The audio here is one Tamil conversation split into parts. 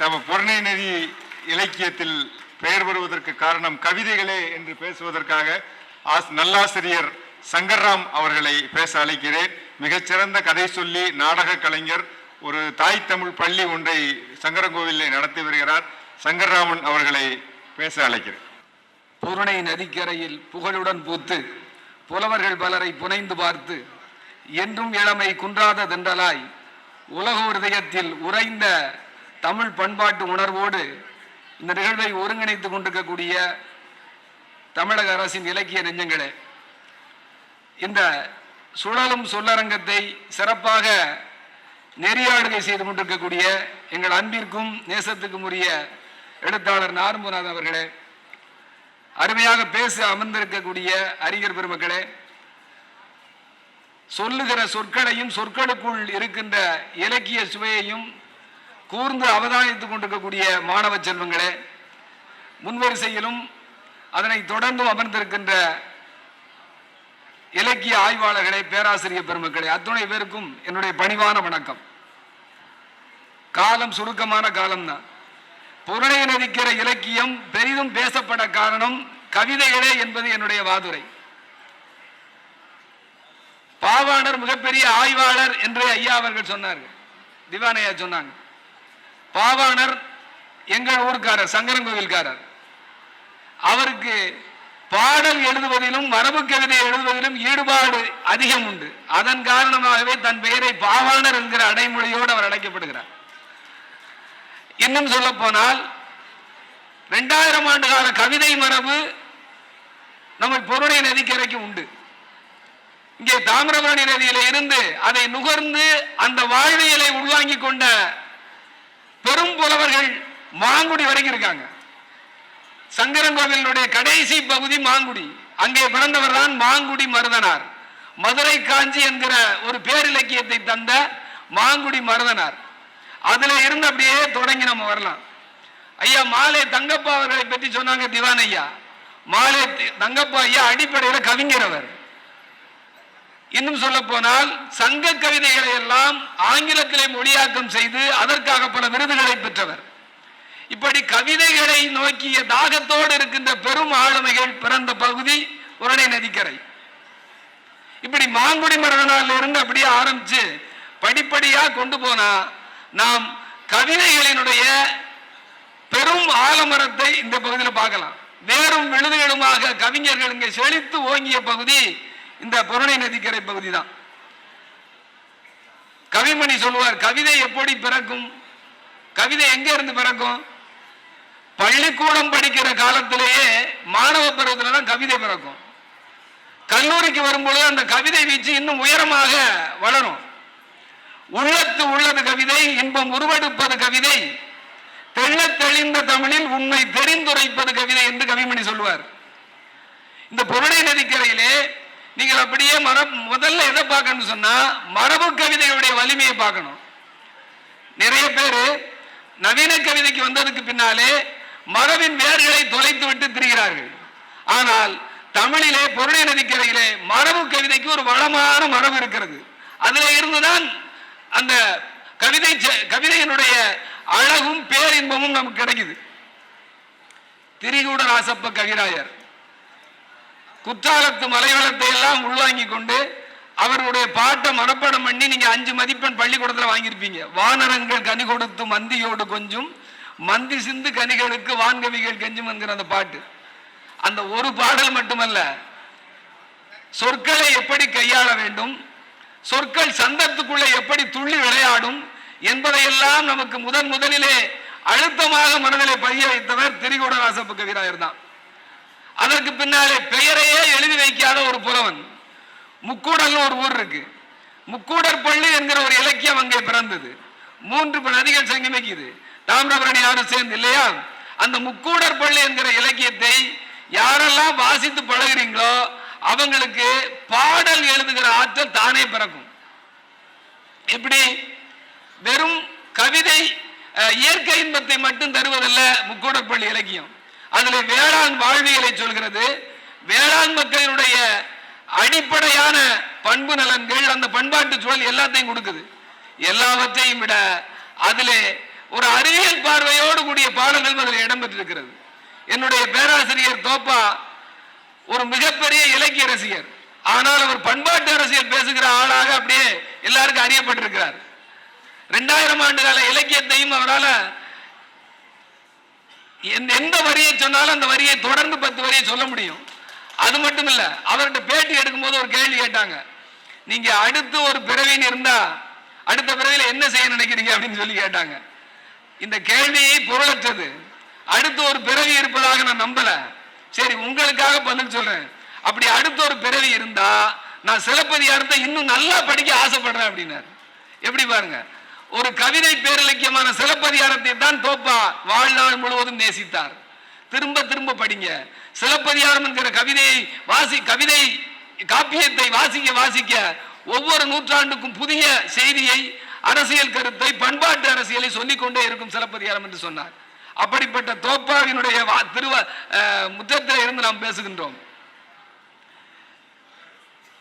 தம பொருணை நதி இலக்கியத்தில் பெயர் பெறுவதற்கு காரணம் கவிதைகளே என்று பேசுவதற்காக ஆஸ் நல்லாசிரியர் சங்கர்ராம் அவர்களை பேச அழைக்கிறேன். மிகச்சிறந்த கதை சொல்லி நாடக கலைஞர் ஒரு தாய் தமிழ் பள்ளி ஒன்றை சங்கரங்கோவிலில் நடத்தி வருகிறார். சங்கர்ராமன் அவர்களை பேச அழைக்கிறேன். பூரணை நதிக்கரையில் புகழுடன் பூத்து புலவர்கள் பலரை புனைந்து பார்த்து என்றும் இளமை குன்றாத தென்றலாய் உலக இருதயத்தில் உறைந்த தமிழ் பண்பாட்டு உணர்வோடு இந்த நிகழ்வை ஒருங்கிணைத்துக் கொண்டிருக்கக்கூடிய தமிழக அரசின் இலக்கிய நெஞ்சங்களே இந்த சுழலும் சொல்லரங்கத்தை சிறப்பாக நெறியாளுகை செய்து கொண்டிருக்கக்கூடிய எங்கள் அன்பிற்கும் நேசத்துக்கும் உரிய எழுத்தாளர் நார்முநாத் அவர்களே அருமையாக பேச அமர்ந்திருக்கக்கூடிய அறிஞர் பெருமக்களே சொல்லுகிற சொற்களையும் சொற்களுக்குள் இருக்கின்ற இலக்கிய சுவையையும் கூர்ந்து அவதானித்துக் கொண்டிருக்கக்கூடிய மாணவ செல்வங்களே முன்வரிசையிலும் அதனை தொடர்ந்தும் அமர்ந்திருக்கின்ற இலக்கிய ஆய்வாளர்களே பேராசிரியர் பெருமக்களே அத்துணை பேருக்கும் என்னுடைய பணிவான வணக்கம். காலம் சுருக்கமான காலம்தான். புரணை நதிக்கிற இலக்கியம் பெரிதும் பேசப்பட காரணம் கவிதைகளே என்பது என்னுடைய வாதுரை. பாவாணர் மிகப்பெரிய ஆய்வாளர் என்று ஐயா அவர்கள் சொன்னார்கள். திவானையா சொன்னாங்க. பாவாணர் எங்கள் ஊர்க்காரர் சங்கரங்கோவில்காரர் அவருக்கு பாடல் எழுதுவதிலும் மரபு கவிதை எழுதுவதிலும் ஈடுபாடு அதிகம் உண்டு. அதன் காரணமாகவே தன் பெயரை பாவாணர் என்கிற அடைமொழியோடு அவர் அழைக்கப்படுகிறார். இன்னும் சொல்ல போனால் ரெண்டாயிரம் ஆண்டு கால கவிதை மரபு நம்ம பொருளை நதிக்கரைக்கு உண்டு. இங்கே தாமிரபரணி நதியில இருந்து அதை நுகர்ந்து அந்த வாழ்வியலை உள்வாங்கி கொண்ட பெரும் புலவர்கள் மாங்குடி வரைக்கும் இருக்காங்க சங்கரங்கோவிலுடைய கடைசி பகுதி மாங்குடி. அங்கே பிறந்தவர் தான் மாங்குடி மருதனார். மதுரை காஞ்சி என்கிற ஒரு பேரிலக்கியத்தை தந்த மாங்குடி மருதனார். அதுல இருந்து அப்படியே தொடங்கி நம்ம வரலாம். ஐயா மாலை தங்கப்பா அவர்களை பற்றி சொன்னாங்க திவான் ஐயா. மாலை தங்கப்பா ஐயா அடிப்படையில் கவிஞர் அவர். இன்னும் சொல்ல போனால் சங்க கவிதைகளை எல்லாம் ஆங்கிலத்திலே மொழியாக்கம் செய்து அதற்காக பல விருதுகளை பெற்றவர். இப்படி கவிதைகளை நோக்கிய தாகத்தோடு இருக்கின்ற பெரும் ஆளுமைகள் பிறந்த பகுதி உரணை நதிக்கரை. இப்படி மாங்குடி மரணனால இருந்து அப்படியே ஆரம்பிச்சு படிப்படியா கொண்டு போனா நாம் கவிதைகளினுடைய பெரும் ஆலமரத்தை இந்த பகுதியில் பார்க்கலாம். வேறும் விழுதுகளுமாக கவிஞர்கள் இங்கே செழித்து ஓங்கிய பகுதி இந்த புரணை நதிக்கரை பகுதி தான் கவிமணி சொல்லுவார் கவிதை எப்படி பிறக்கும்? கவிதை எங்க இருந்து பிறக்கும்? பள்ளிக்கூடம் படிக்கிற காலத்திலேயே மாணவ பருவத்தில் தான் கவிதை பிறக்கும். கல்லூரிக்கு வரும்பொழுது அந்த கவிதை வீச்சு இன்னும் உயரமாக வளரும். உள்ளத்து உள்ளது கவிதை இன்பம் உருவெடுப்பது கவிதை தெள்ள தெளிந்த தமிழில் உண்மை தெரிந்துரைப்பது கவிதை என்று கவிமணி சொல்லுவார். இந்த புரணை நதிக்கரையிலே நீங்கள் அப்படியே மரபு முதல்ல எதை பார்க்கணும்னு சொன்னா மரபு கவிதையுடைய வலிமையை பார்க்கணும். நிறைய பேர் நவீன கவிதைக்கு வந்ததுக்கு பின்னாலே மரபின் வேர்களை தொலைத்து விட்டு திரிகிறார்கள். ஆனால் தமிழிலே பொருளை நதிக்கரையிலே மரபு கவிதைக்கு ஒரு வளமான மரபு இருக்கிறது. அதுல இருந்துதான் அந்த கவிதை செ- கவிதையினுடைய அழகும் பேரின்பமும் நமக்கு கிடைக்குது. திரிகூட ராசப்ப கவிராயர் குற்றாலத்து மலைவளத்தை எல்லாம் உள்வாங்கி கொண்டு அவருடைய பாட்டை மனப்பாடம் பண்ணி நீங்க அஞ்சு மதிப்பெண் பள்ளிக்கூடத்துல வாங்கியிருப்பீங்க. வானரங்கள் கனி கொடுத்து மந்தியோடு கொஞ்சம் மந்தி சிந்து கனிகளுக்கு வான்கவிகள் கெஞ்சும் என்கிற அந்த பாட்டு. அந்த ஒரு பாடல் மட்டுமல்ல சொற்களை எப்படி கையாள வேண்டும் சொற்கள் சந்தத்துக்குள்ளே எப்படி துள்ளி விளையாடும் என்பதையெல்லாம் நமக்கு முதன் முதலிலே அழுத்தமாக மனதிலே பதிய வைத்தவர் வாசப்பு கவிராயர் தான். அதற்கு பின்னாலே பெயரையே எழுதி வைக்காத ஒரு புலவன். முக்கூடல்னு ஒரு ஊர் இருக்கு. முக்கூடர் பள்ளி என்கிற ஒரு இலக்கியம் அங்கே பிறந்தது. மூன்று நதிகள் சங்கமிக்குது தாமிரபரணி யாரும் சேர்ந்து இல்லையா? அந்த முக்கூடர் பள்ளி என்கிற இலக்கியத்தை யாரெல்லாம் வாசித்து பழகுறீங்களோ அவங்களுக்கு பாடல் எழுதுகிற ஆற்றல் தானே பிறக்கும். எப்படி? வெறும் கவிதை இயற்கை இன்பத்தை மட்டும் தருவதல்ல முக்கூடற்பள்ளி இலக்கியம். அதுல வேளாண் வாழ்வியலை சொல்கிறது. வேளாண் மக்களினுடைய அடிப்படையான பண்பு நலன்கள் அந்த பண்பாட்டு சூழல் எல்லாத்தையும் கொடுக்குது. எல்லாவற்றையும் விட அதிலே ஒரு அறிவியல் பார்வையோடு கூடிய பாடல்கள் அதில் இடம்பெற்றிருக்கிறது. என்னுடைய பேராசிரியர் தோப்பா ஒரு மிகப்பெரிய இலக்கிய ரசிகர் ஆனால் அவர் பண்பாட்டு அரசியல் பேசுகிற ஆளாக அப்படியே எல்லாருக்கும் அறியப்பட்டிருக்கிறார். ரெண்டாயிரம் ஆண்டு கால இலக்கியத்தையும் அவரால் எந்த- வரியை சொன்னாலும் அந்த வரியை தொடர்ந்து பத்து வரியை சொல்ல முடியும். அது மட்டும் இல்லை அவர்கிட்ட பேட்டி எடுக்கும்போது ஒரு கேள்வி கேட்டாங்க. நீங்க அடுத்து ஒரு பிறவின்னு இருந்தா அடுத்த பிறவியில் என்ன செய்ய நினைக்கிறீங்க அப்படின்னு சொல்லி கேட்டாங்க. இந்த கேள்வி பொருளற்றது. அடுத்து ஒரு பிறவி இருப்பதாக நான் நம்பல. சரி உங்களுக்காக பதில் சொல்றேன். அப்படி அடுத்து ஒரு பிறவி இருந்தா நான் சிலப்பதிகாரத்தை இன்னும் நல்லா படிக்க ஆசைப்படுறேன் அப்படின்னாரு. எப்படி பாருங்க? ஒரு கவிதை பேரிலக்கியமான சிலப்பதிகாரத்தை தான் தோப்பா வாழ்நாள் முழுவதும் நேசித்தார். திரும்ப திரும்ப படிங்க. சிலப்பதிகாரம் என்கிற கவிதையை வாசி கவிதை காப்பியத்தை வாசிக்க வாசிக்க ஒவ்வொரு நூற்றாண்டுக்கும் புதிய செய்தியை அரசியல் கருத்தை பண்பாட்டு அரசியலை சொல்லிக்கொண்டே இருக்கும் சிலப்பதிகாரம் என்று சொன்னார். அப்படிப்பட்ட தோப்பாவினுடைய வா- திருவ அஹ், இருந்து நாம் பேசுகின்றோம்.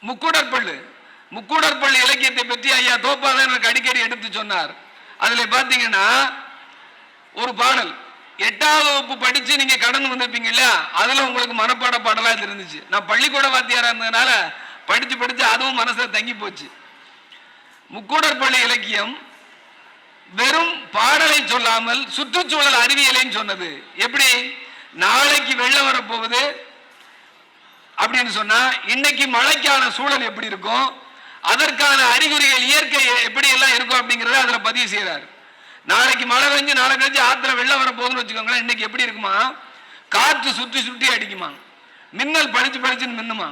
முக்குடற்பள்ளு முக்கூடற்பள்ளி இலக்கியத்தை பற்றி ஐயா தோப்பாதான் எனக்கு அடிக்கடி எடுத்து சொன்னார். அதுல பாத்தீங்கன்னா ஒரு பாடல். எட்டாவது வகுப்பு படிச்சு நீங்க கடந்து வந்திருப்பீங்க இல்லையா அதுல உங்களுக்கு மனப்பாட பாடலா இது இருந்துச்சு நான் பள்ளிக்கூட வாத்தியாரா இருந்ததுனால படிச்சு படிச்சு அதுவும் மனசுல தங்கி போச்சு. முக்கூடற்பள்ளி இலக்கியம் வெறும் பாடலை சொல்லாமல் சுற்றுச்சூழல் அறிவியலையும் சொன்னது. எப்படி? நாளைக்கு வெள்ளம் வரப்போகுது அப்படின்னு சொன்னா இன்னைக்கு மழைக்கான சூழல் எப்படி இருக்கும்? அதற்கான அறிகுறிகள் இயற்கை எப்படி எல்லாம் இருக்கும் அப்படிங்கறத அதுல பதிவு செய்யறாரு நாளைக்கு மழை பெஞ்சு நாளை கழிச்சு ஆத்துல வெள்ளம் வர போகுதுன்னு வச்சுக்கோங்களேன் இன்னைக்கு எப்படி இருக்குமா? காற்று சுற்றி சுற்றி அடிக்குமா மின்னல் பளிச்சு பளிச்சுன்னு மின்னுமா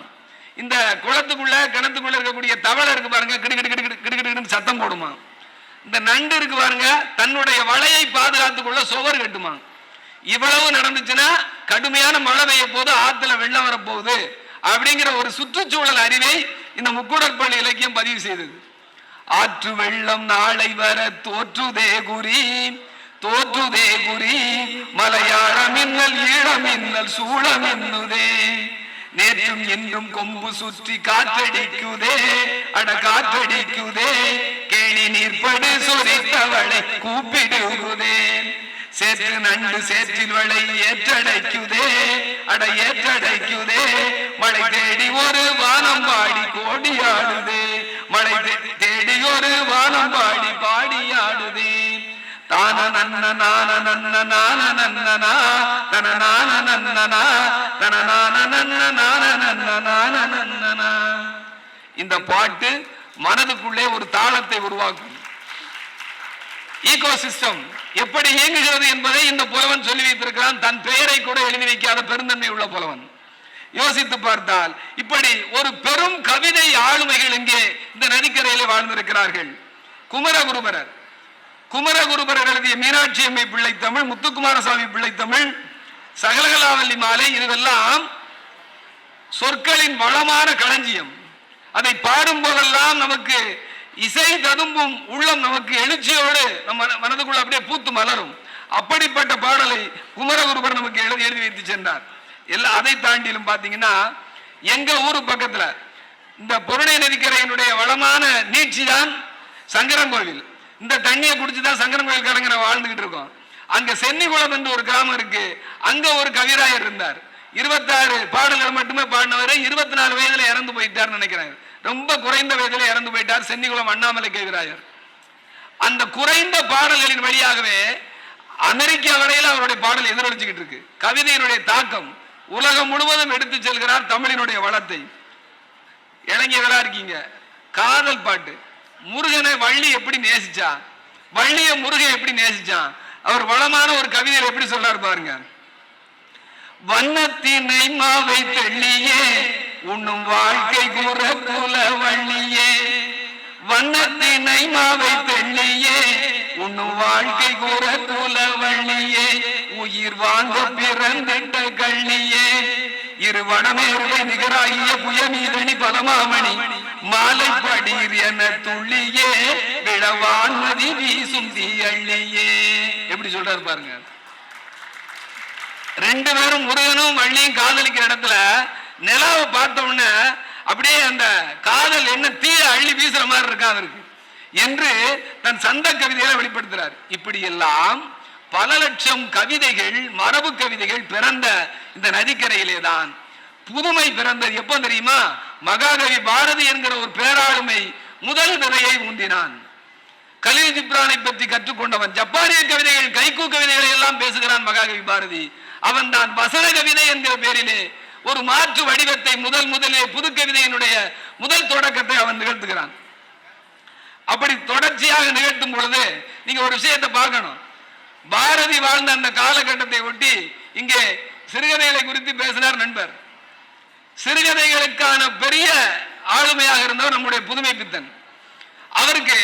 இந்த குளத்துக்குள்ள கிணத்துக்குள்ள இருக்கக்கூடிய தவளை இருக்கு பாருங்க கிடு கிடு கிடு கிடு கிடு கிடுன்னு சத்தம் போடுமா இந்த நண்டு இருக்கு பாருங்க தன்னுடைய வலையை பாதுகாத்துக்குள்ள சுவர் கட்டுமா இவ்வளவு நடந்துச்சுன்னா கடுமையான மழை பெய்ய போது ஆத்துல வெள்ளம் வரப்போகுது அப்படிங்கிற ஒரு சுற்றுச்சூழல் அறிவை இந்த முக்கூடற்பள்ளி இலக்கியம் பதிவு செய்தது. ஆற்று வெள்ளம் நாளை வர தோற்றுதே குறி தோற்றுதே குறி மலையாள மின்னல் ஈழ மின்னல் சூழ மின்னுதே நேற்றும் இன்றும் கொம்பு சுற்றி காற்றடிக்குதே அட காற்றடிக்குதே கேணி நீர்ப்படு சொரித்தவளை கூப்பிடுகுதே. சேற்று நண்டு சேற்றில் வளை ஏற்றடைக்குதே அட ஏற்றடைக்குதே மழை தேடி ஒரு வானம் பாடி கோடியாடுதே. மழை தேடி ஒரு வானம் பாடி பாடியாடுதே. தான நன்ன நான நன்ன நான நன்னனா தன நான நன்னனா தன நான நன்ன நான நன்ன நான நன்னனா இந்த பாட்டு மனதுக்குள்ளே ஒரு தாளத்தை உருவாக்கும். ஈகோ சிஸ்டம் எப்படி இயங்குகிறது என்பதை இந்த புலவன் சொல்லி வைத்திருக்கிறான். தன் பெயரை கூட எழுதி வைக்காத பெருந்தன்மை உள்ள புலவன். யோசித்து பார்த்தால் இப்படி ஒரு பெரும் கவிதை ஆளுமைகள் இங்கே இந்த நதிக்கரையில் வாழ்ந்திருக்கிறார்கள். குமரகுருபரர். குமரகுருபரர் எழுதிய மீனாட்சி அம்மை பிள்ளை தமிழ் முத்துக்குமாரசாமி பிள்ளை தமிழ் சகலகலாவல்லி மாலை இதுவெல்லாம் சொற்களின் வளமான களஞ்சியம். அதை பாடும் போதெல்லாம் நமக்கு இசை ததும்பும் உள்ளம் நமக்கு எழுச்சியோடு நம்ம மன- மனதுக்குள்ள அப்படியே பூத்து மலரும். அப்படிப்பட்ட பாடலை குமரகுருபர் நமக்கு எழுதி எழுதி வைத்து சென்றார். எல்லா அதை தாண்டிலும் பார்த்தீங்கன்னா எங்க ஊரு பக்கத்துல இந்த பொருளை நதிக்கரையினுடைய வளமான நீட்சி தான் சங்கரங்கோவில் இந்த தண்ணியை குடிச்சுதான் சங்கரங்கோவில் கலைஞரை வாழ்ந்துகிட்டு இருக்கோம். அங்க சென்னிகுளம் என்று ஒரு கிராமம் இருக்கு. அங்க ஒரு கவிராயர் இருந்தார். இருபத்தாறு பாடல்கள் மட்டுமே பாடினவர் இருபத்தி நாலு வயதுல இறந்து போயிட்டார்னு நினைக்கிறாங்க. ரொம்ப குறைந்த வயதில் இறந்து போயிட்டார். சென்னிகுளம் அண்ணாமலை கேவிராயர் அந்த குறைந்த பாடல்களின் வழியாகவே அமெரிக்கா வரையில அவருடைய பாடல் எதிரொலிச்சுக்கிட்டு இருக்கு. கவிதையினுடைய தாக்கம் உலகம் முழுவதும் எடுத்து செல்கிறார் தமிழினுடைய வளத்தை. இளைஞர்களா இருக்கீங்க. காதல் பாட்டு. முருகனை வள்ளி எப்படி நேசிச்சா? வள்ளிய முருகன் எப்படி நேசிச்சான்? அவர் வளமான ஒரு கவிதையில் எப்படி சொல்றாரு பாருங்க. வண்ணத்தினை மாவை தெள்ளியே உண்ணும் வாழ்க்கை கூற குல வள்ளியே வண்ணத்தினை மாவை பெண்ணியே உண்ணும் வாழ்க்கை கூற குல வள்ளியே உயிர் வாங்க பிறந்திட்ட கள்ளியே இரு வடமேருடைய நிகராகிய புயமீதனி பலமாமணி மாலை படிர் என துள்ளியே விழவான்மதி வீசும் தீயள்ளியே. எப்படி சொல்றாரு பாருங்க. ரெண்டு பேரும் முருகனும் வள்ளியும் காதலிக்கிற இடத்துல நிலாவை பார்த்த உடனே அப்படியே அந்த காதல் என்ன தீய அள்ளி வீசுற மாதிரி இருக்கா அவருக்கு? என்று தன் சந்த கவிதைகளை வெளிப்படுத்துறார். இப்படி எல்லாம் பல லட்சம் கவிதைகள் மரபு கவிதைகள் பிறந்த இந்த நதிக்கரையிலே தான் புதுமை பிறந்தது எப்போ தெரியுமா? மகாகவி பாரதி என்கிற ஒரு பேராளுமை முதல் நிலையை ஊந்தினான். கலீல் ஜிப்ரானை பற்றி கற்றுக்கொண்டவன் ஜப்பானிய கவிதைகள் கைக்கூ கவிதைகளை எல்லாம் பேசுகிறான் மகாகவி பாரதி. அவன் தான் வசன கவிதை என்கிற பேரிலே ஒரு மாற்று வடிவத்தை முதல் முதலே புது கவிதையினுடைய முதல் தொடக்கத்தை அவன் நிகழ்த்துகிறான். அப்படி தொடர்ச்சியாக நிகழ்த்தும் பொழுது நீங்க ஒரு விஷயத்தை பார்க்கணும். பாரதி வாழ்ந்த அந்த காலகட்டத்தை ஒட்டி இங்கே சிறுகதைகளை குறித்து பேசினார் நண்பர். சிறுகதைகளுக்கான பெரிய ஆளுமையாக இருந்தவர் நம்முடைய புதுமை பித்தன். அவருக்கு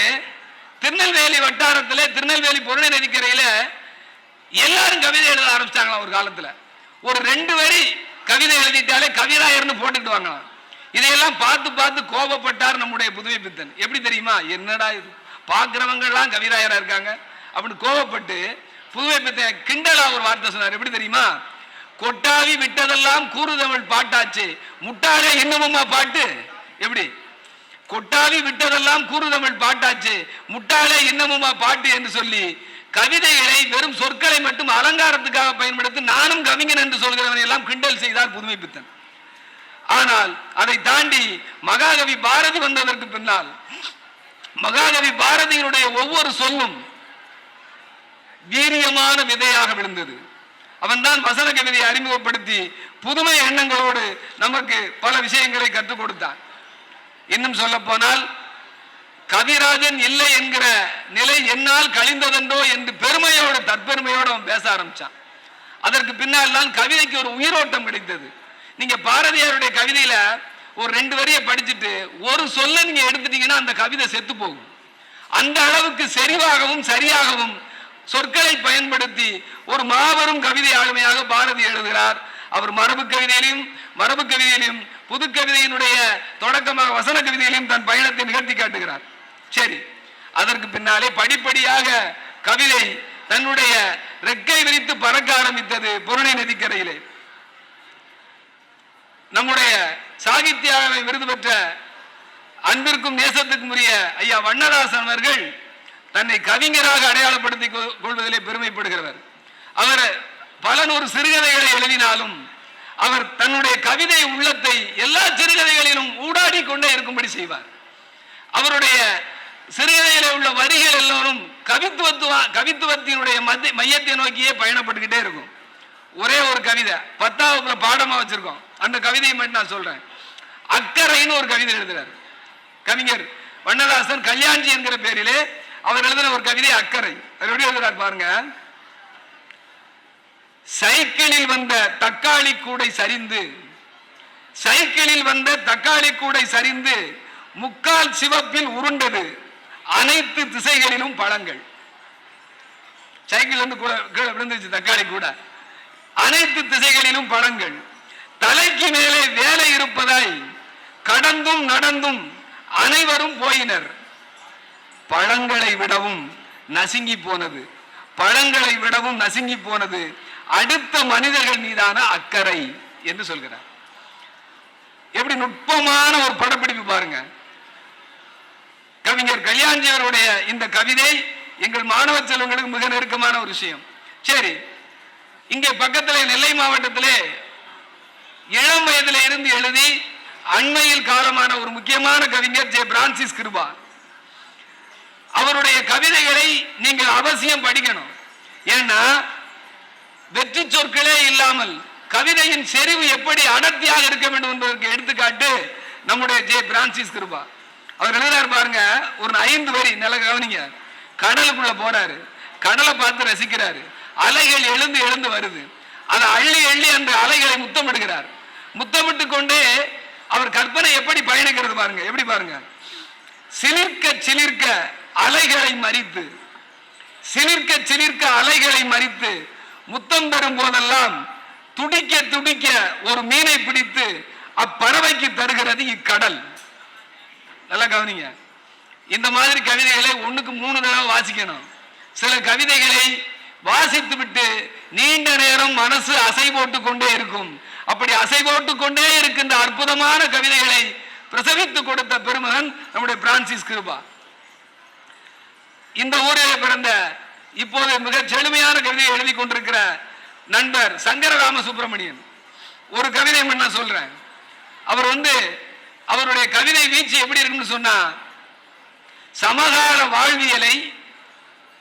திருநெல்வேலி வட்டாரத்தில் திருநெல்வேலி பொருளை நதிக்கரையில் எல்லாரும் கவிதை எழுத ஆரம்பிச்சாங்களாம் ஒரு காலத்தில். ஒரு ரெண்டு வரி கவிதை எழுதிட்டாலே கவிராயர்னு போட்டுட்டு வாங்கலாம் இதையெல்லாம் பார்த்து பார்த்து கோபப்பட்டார் நம்முடைய புதுமை பித்தன். எப்படி தெரியுமா? என்னடா இது? பார்க்கிறவங்க எல்லாம் கவிராயரா இருக்காங்க. அப்படின்னு கோபப்பட்டு புதுமை பித்தன் கிண்டலா ஒரு வார்த்தை சொன்னார். எப்படி தெரியுமா? கொட்டாவி விட்டதெல்லாம் கூறுதமிழ் பாட்டாச்சு. முட்டாளே இன்னமுமா பாட்டு? எப்படி? கொட்டாவி விட்டதெல்லாம் கூறுதமிழ் பாட்டாச்சு. முட்டாளே இன்னமுமா பாட்டு? என்று சொல்லி கவிதைகளை வெறும் சொற்களை மட்டும் அலங்காரத்துக்காக பயன்படுத்தி நானும் கவிஞன் என்று சொல்கிறவனை எல்லாம் கிண்டல் செய்தார் புதுமை பித்தன் ஆனால் அதை தாண்டி மகாகவி பாரதி வந்ததற்கு பின்னால் மகாகவி பாரதியினுடைய ஒவ்வொரு சொல்லும் வீரியமான விதையாக விழுந்தது. அவன்தான் வசன கவிதையை அறிமுகப்படுத்தி புதுமை எண்ணங்களோடு நமக்கு பல விஷயங்களை கற்றுக் கொடுத்தான். இன்னும் சொல்ல போனால் கவிராஜன் இல்லை என்கிற நிலை என்னால் கழிந்ததென்றோ என்று பெருமையோடு தற்பெருமையோடு அவன் பேச ஆரம்பிச்சான். அதற்கு பின்னால் தான் கவிதைக்கு ஒரு உயிரோட்டம் கிடைத்தது. நீங்க பாரதியாருடைய கவிதையில ஒரு ரெண்டு வரியை படிச்சுட்டு ஒரு சொல்ல நீங்க எடுத்துட்டீங்கன்னா அந்த கவிதை செத்து போகும். அந்த அளவுக்கு செறிவாகவும் சரியாகவும் சொற்களை பயன்படுத்தி ஒரு மாபெரும் கவிதை ஆளுமையாக பாரதி எழுதுகிறார். அவர் மரபு கவிதையிலும் மரபு கவிதையிலும் புது கவிதையினுடைய தொடக்கமாக வசன கவிதையிலும் தன் பயணத்தை நிகழ்த்தி காட்டுகிறார். சரி அதற்கு பின்னாலே படிப்படியாக கவிதை தன்னுடைய ரெக்கை விரித்து பறக்க ஆரம்பித்தது பொருணை நதிக்கரையிலே. நம்முடைய சாகித்ய விருது பெற்ற அன்பிற்கும் நேசத்துக்கும் உரிய ஐயா வண்ணதாசன் அவர்கள் தன்னை கவிஞராக அடையாளப்படுத்திக் கொள்வதிலே பெருமைப்படுகிறவர். அவர் பல நூறு சிறுகதைகளை எழுதினாலும் அவர் தன்னுடைய கவிதை உள்ளத்தை எல்லா சிறுகதைகளிலும் ஊடாடி கொண்டே இருக்கும்படி செய்வார். அவருடைய சிறுகதையில உள்ள வரிகள் எல்லோரும் கவித்துவத்துவ கவித்துவத்தினுடைய மத்திய மையத்தை நோக்கியே பயணப்பட்டுக்கிட்டே இருக்கும். ஒரே ஒரு கவிதை பத்தாவது பாடமா வச்சிருக்கோம். அந்த கவிதையை மட்டும் நான் சொல்றேன். அக்கறைன்னு ஒரு கவிதை எழுதுறாரு. கவிஞர் வண்ணதாசன் கல்யாண்ஜி என்கிற பேரிலே அவர் எழுதின ஒரு கவிதை அக்கறை. அவர் எப்படி எழுதுறாரு பாருங்க. சைக்கிளில் வந்த தக்காளி கூடை சரிந்து சைக்கிளில் வந்த தக்காளி கூடை சரிந்து முக்கால் சிவப்பில் உருண்டது. அனைத்து திசைகளிலும் பழங்கள். சைக்கிள் வந்து கூட கீழே விழுந்துச்சு தக்காளி கூட. அனைத்து திசைகளிலும் பழங்கள். தலைக்கு மேலே வேலை இருப்பதாய் கடந்தும் நடந்தும் அனைவரும் போயினர். பழங்களை விடவும் நசுங்கி போனது. பழங்களை விடவும் நசுங்கி போனது. அடுத்த மனிதர்கள் மீதான அக்கறை என்று சொல்கிறார். எப்படி நுட்பமான ஒரு படப்பிடிப்பு பாருங்க. கவிஞர் கல்யாண்ஜியருடைய இந்த கவிதை எங்கள் மாணவ செல்வங்களுக்கு மிக நெருக்கமான ஒரு விஷயம். சரி இங்கே பக்கத்தில் நெல்லை மாவட்டத்திலே இளம் வயதில இருந்து எழுதி அண்மையில் காலமான ஒரு முக்கியமான கவிஞர் ஜே. பிரான்சிஸ் கிருபா. அவருடைய கவிதைகளை நீங்கள் அவசியம் படிக்கணும். ஏன்னா வெற்றி சொற்களே இல்லாமல் கவிதையின் செறிவு எப்படி அடர்த்தியாக இருக்க வேண்டும் என்பதற்கு எடுத்துக்காட்டு நம்முடைய ஜே. பிரான்சிஸ் கிருபா. அவர் எழுதுறாரு பாருங்க. ஒரு ஐந்து வரி நல்ல கவனிங்க. கடலுக்குள்ள போறாரு. கடலை பார்த்து ரசிக்கிறாரு. அலைகள் எழுந்து எழுந்து வருது. அதை அள்ளி அள்ளி அந்த அலைகளை முத்தமிடுகிறார். முத்தமிட்டு கொண்டே அவர் கற்பனை எப்படி பயணிக்கிறது பாருங்க. எப்படி பாருங்க. சிலிர்க்க சிலிர்க்க அலைகளை மறித்து சிலிர்க்க சிலிர்க்க அலைகளை மறித்து முத்தம் தரும் போதெல்லாம் துடிக்க துடிக்க ஒரு மீனை பிடித்து அப்பறவைக்கு தருகிறது இக்கடல். நல்லா கவனிங்க. இந்த மாதிரி கவிதைகளை ஒண்ணுக்கு மூணு தடவை வாசிக்கணும். சில கவிதைகளை வாசித்து விட்டு நீண்ட நேரம் மனசு அசை போட்டு கொண்டே இருக்கும். அப்படி அசை போட்டு கொண்டே இருக்கின்ற அற்புதமான கவிதைகளை பிரசவித்து கொடுத்த பெருமகன் நம்முடைய பிரான்சிஸ் கிருபா. இந்த ஊரில் பிறந்த இப்போது மிக செழுமையான கவிதையை எழுதி கொண்டிருக்கிற நண்பர் சங்கர ராமசுப்ரமணியன் ஒரு கவிதை நான் சொல்றேன். அவர் வந்து அவருடைய கவிதை வீச்சு எப்படி இருக்குன்னு சொன்னா சமகால வாழ்வியலை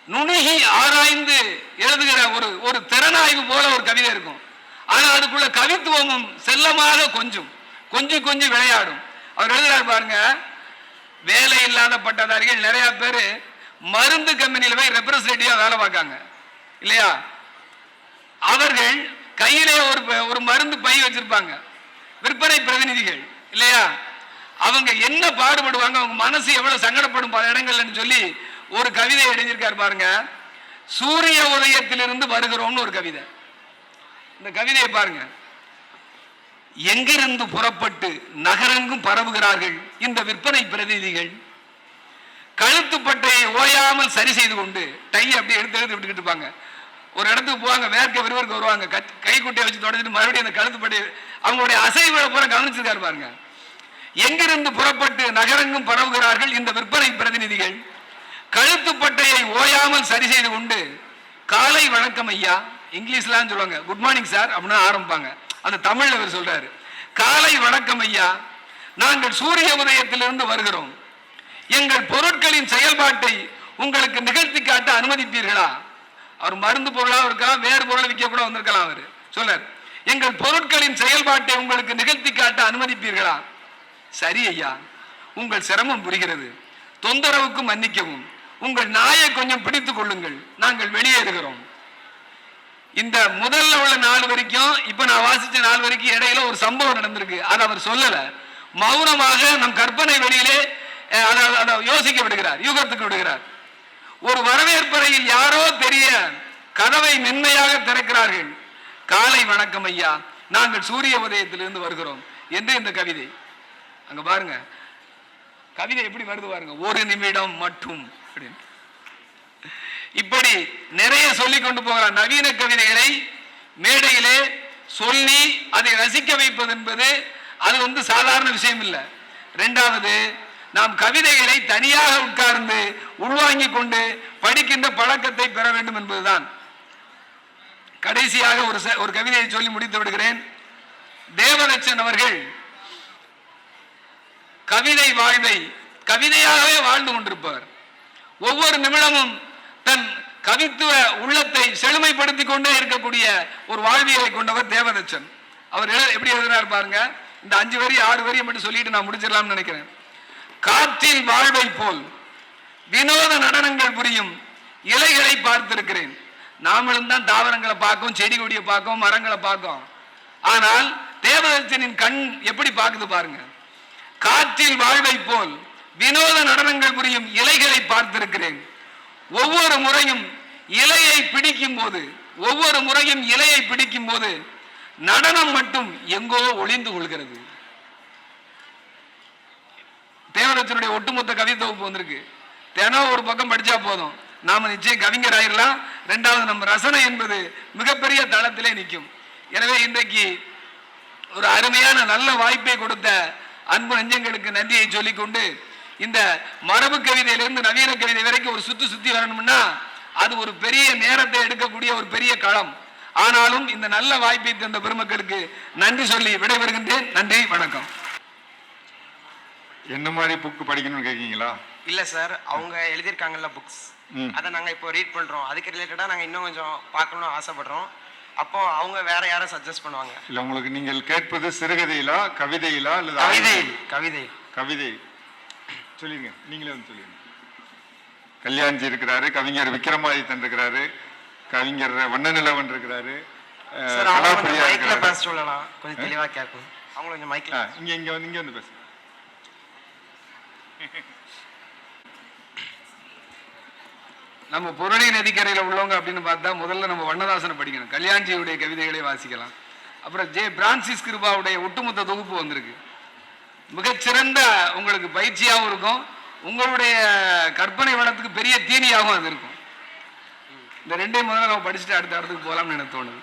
நுணுகி ஆராய்ந்து எழுதுகிற ஒரு ஒரு திறனாய்வு போல ஒரு கவிதை இருக்கும். ஆனால் அதுக்குள்ள கவித்துவமும் செல்லமாக கொஞ்சம். கொஞ்சம் கொஞ்சம் விளையாடும். அவர் எழுதுறாரு பாருங்க வேலை இல்லாத பட்டதாரிகள் நிறைய பேர் மருந்து கம்பெனியில் போய் ரெப்ரஸன்டேட்டிவா வேலை பார்க்காங்க. இல்லையா? அவர்கள் கையிலே ஒரு ஒரு மருந்து பை வச்சிருப்பாங்க. விற்பனை பிரதிநிதிகள். இல்லையா? அவங்க என்ன பாடுபடுவாங்க அவங்க மனசு எவ்வளவு சங்கடப்படும் பல இடங்கள்னு சொல்லி ஒரு கவிதை எழுதியிருக்காரு பாருங்க. சூரிய உதயத்திலிருந்து வருகிறோம்னு ஒரு கவிதை. இந்த கவிதையை பாருங்க. எங்கிருந்து புறப்பட்டு நகரெங்கும் பரவுகிறார்கள் இந்த விற்பனை பிரதிநிதிகள். கழுத்துப்பட்டையை ஓயாமல் சரி செய்து கொண்டு டை அப்படியே எடுத்து எடுத்து விட்டுக்கிட்டு இருப்பாங்க. ஒரு இடத்துக்கு போவாங்க வேர்க்க விறுவிறுக்க வருவாங்க. கத்- கைக்குட்டையை வச்சு தொடச்சிட்டு மறுபடியும் அந்த கழுத்துப்பட்டையை அவங்களுடைய அசைவுகளை பூரா கவனிச்சிருக்காரு பாருங்க. எங்கிருந்து புறப்பட்டு நகரெங்கும் பரவுகிறார்கள் இந்த விற்பனை பிரதிநிதிகள்? கழுத்துப்பட்டையை ஓயாமல் சரி செய்து கொண்டு காலை வணக்கம் ஐயா. இங்கிலீஷ்லாம் சொல்லுவாங்க. குட் மார்னிங் சார் அப்படின்னு ஆரம்பிப்பாங்க. அந்த தமிழில் அவர் சொல்றாரு. காலை வணக்கம் ஐயா. நாங்கள் சூரிய உதயத்திலிருந்து வருகிறோம். எங்கள் பொருட்களின் செயல்பாட்டை உங்களுக்கு நிகழ்த்தி காட்ட அனுமதிப்பீர்களா? அவர் மருந்து பொருளாக இருக்கலாம் வேறு பொருளை விற்க கூட வந்திருக்கலாம் அவர். சொல்லார் எங்கள் பொருட்களின் செயல்பாட்டை உங்களுக்கு நிகழ்த்தி காட்ட அனுமதிப்பீர்களா? சரி ஐயா உங்கள் சிரமம் புரிகிறது. தொந்தரவுக்கு மன்னிக்கவும். உங்கள் நாயை கொஞ்சம் பிடித்துக் கொள்ளுங்கள். நாங்கள் வெளியேறுகிறோம். இந்த முதல்ல உள்ள நாள் வரைக்கும் இப்ப நான் வாசிச்ச நாள் வரைக்கும் இடையில ஒரு சம்பவம் நடந்திருக்கு. அதை அவர் சொல்லல. மௌனமாக நம் கற்பனை வெளியிலே அதை யோசிக்க விடுகிறார். யூகத்துக்கு விடுகிறார். ஒரு வரவேற்பறையில் யாரோ தெரிய கதவை மென்மையாக திறக்கிறார்கள். காலை வணக்கம் ஐயா. நாங்கள் சூரிய உதயத்திலிருந்து வருகிறோம். என்று இந்த கவிதை. அங்க பாருங்க. கவிதை எப்படி வருது பாருங்க. ஒரு நிமிடம் மட்டும். அப்படின்னு. இப்படி நிறைய சொல்லிக் கொண்டு போகிறார் நவீன கவிதைகளை மேடையிலே சொல்லி அதை ரசிக்க வைப்பது என்பது அது வந்து சாதாரண விஷயம் இல்லை. ரெண்டாவது நாம் கவிதைகளை தனியாக உட்கார்ந்து உள்வாங்கி கொண்டு படிக்கின்ற பழக்கத்தை பெற வேண்டும் என்பதுதான். கடைசியாக ஒரு ச- ஒரு கவிதையை சொல்லி முடித்து விடுகிறேன். தேவதச்சன் அவர்கள் கவிதை வாழ்வை கவிதையாகவே வாழ்ந்து கொண்டிருப்பவர். ஒவ்வொரு நிமிடமும் தன் கவித்துவ உள்ளத்தை செழுமைப்படுத்திக் கொண்டே இருக்கக்கூடிய ஒரு வாழ்வியலை கொண்டவர் தேவதச்சன். அவர் எப்படி எழுதினார் பாருங்க? இந்த அஞ்சு வரி ஆறு வரி மட்டும் சொல்லிட்டு நான் முடிச்சிடலாம்னு நினைக்கிறேன். காற்றில் வாழ்வை போல் வினோத நடனங்கள் புரியும் இலைகளை பார்த்திருக்கிறேன். நாமளும் தான் தாவரங்களை பார்க்கும் செடி கொடியை பார்க்கும் மரங்களை பார்க்கும். ஆனால் தேவதச்சனின் கண் எப்படி பார்க்குது பாருங்க. காற்றில் வாழ்வை போல் வினோத நடனங்கள் புரியும் இலைகளை பார்த்திருக்கிறேன். ஒவ்வொரு முறையும் இலையை பிடிக்கும் போது ஒவ்வொரு முறையும் இலையை பிடிக்கும் போது நடனம் மட்டும் எங்கோ ஒளிந்து கொள்கிறது. தேவரத்தினுடைய ஒட்டுமொத்த கவிதை தொகுப்பு வந்திருக்கு. தினம் ஒரு பக்கம் படிச்சா போதும். நாம நிச்சயம் கவிஞர் ஆயிரலாம் ரெண்டாவது நம்ம ரசனை என்பது மிகப்பெரிய தளத்திலே நிற்கும். எனவே இன்றைக்கு ஒரு அருமையான நல்ல வாய்ப்பை கொடுத்த அன்பு நெஞ்சங்களுக்கு நன்றியை சொல்லிக்கொண்டு இந்த மரபு கவிதையிலிருந்து நவீன கவிதை வரைக்கும் ஒரு சுத்தி சுத்தி வரணும்னா அது ஒரு பெரிய நேரத்தை எடுக்கக்கூடிய ஒரு பெரிய களம். ஆனாலும் இந்த நல்ல வாய்ப்பை தந்த பெருமக்களுக்கு நன்றி சொல்லி விடைபெறுகின்றேன். நன்றி வணக்கம். என்ன மாதிரி புக்கு படிக்கணும்னு கேட்கீங்களா இல்ல சார் அவங்க எழுதியிருக்காங்கல்ல புக்ஸ். அதை நாங்க இப்போ ரீட் பண்றோம். அதுக்கு ரிலேட்டடா நாங்க இன்னும் கொஞ்சம் பார்க்கணும்னு ஆசைப்படுறோம். அப்போ அவங்க வேற யாரை சஜஸ்ட் பண்ணுவாங்க? இல்ல உங்களுக்கு நீங்கள் கேட்பது சிறுகதையிலா கவிதையிலா அல்லது கவிதை? கவிதை. கவிதை. சொல்லுங்க நீங்களே வந்து சொல்லுங்க கல்யாண்ஜி இருக்கிறாரு கவிஞர் விக்ரமாதித்தன் இருக்கிறாரு கவிஞர் வண்ணநிலவன் இருக்கிறாரு மைக்ல. பேச சொல்லலாம். கொஞ்சம் தெளிவா கேட்கும் அவங்க கொஞ்சம் மைக்ல இங்க இங்க வந்து இங்க வந்து பேசு. நம்ம புரணி நதிக்கரையில் உள்ளவங்க அப்படின்னு பார்த்தா முதல்ல நம்ம வண்ணதாசனை படிக்கணும். கல்யாண்ஜியுடைய கவிதைகளை வாசிக்கலாம். அப்புறம் ஜே பிரான்சிஸ் கிருபாவுடைய ஒட்டுமொத்த தொகுப்பு வந்திருக்கு. மிகச்சிறந்த உங்களுக்கு பயிற்சியாகவும் இருக்கும். உங்களுடைய கற்பனை வளத்துக்கு பெரிய தீனியாகவும் அது இருக்கும். இந்த ரெண்டையும் முதல்ல நம்ம படிச்சுட்டு அடுத்த இடத்துக்கு போகலாம்னு எனக்கு தோணுது.